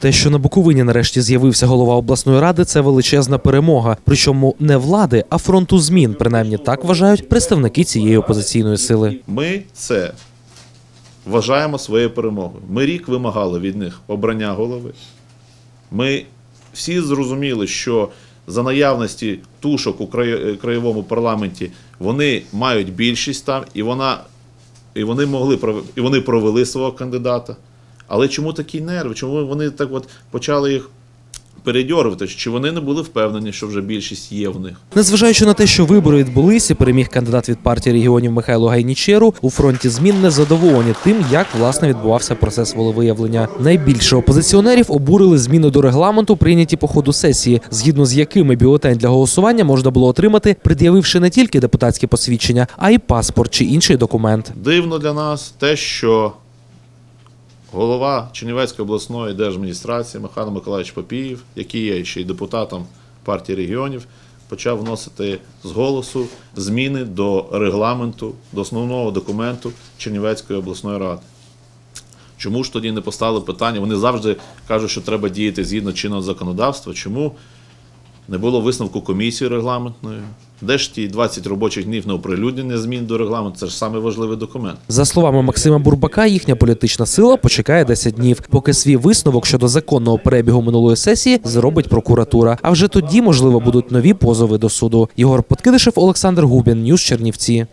Те, що на Буковині нарешті з'явився голова обласної ради, це величезна перемога. Причому не влади, а фронту змін. Принаймні так вважають представники цієї опозиційної сили. Ми це вважаємо своєю перемогою. Ми рік вимагали від них обрання голови. Ми всі зрозуміли, що за наявності тушок у краєвому парламенті вони мають більшість там, і, вона, і, вони могли, і вони провели свого кандидата. Але чому такі нерви? Чому вони так от почали їх передьорувати? Чи вони не були впевнені, що вже більшість є в них? Незважаючи на те, що вибори відбулися, переміг кандидат від партії регіонів Михайло Гайнічеру. У фронті змін не задоволені тим, як власне відбувався процес волевиявлення. Найбільше опозиціонерів обурили зміни до регламенту, прийняті по ходу сесії, згідно з якими бюлетень для голосування можна було отримати, пред'явивши не тільки депутатське посвідчення, а й паспорт чи інший документ. Дивно для нас те, що голова Чернівецької обласної держадміністрації Михайло Миколаївич Попіїв, який є ще й депутатом партії регіонів, почав вносити з голосу зміни до регламенту, до основного документу Чернівецької обласної ради. Чому ж тоді не поставили питання? Вони завжди кажуть, що треба діяти згідно чинного законодавства. Чому не було висновку комісії регламентної? Де ж ті 20 робочих днів на оприлюднення змін до регламенту? Це ж саме важливий документ. За словами Максима Бурбака, їхня політична сила почекає 10 днів, поки свій висновок щодо законного перебігу минулої сесії зробить прокуратура. А вже тоді, можливо, будуть нові позови до суду. Єгор Подкидишев, Олександр Губін, Ньюс Чернівці.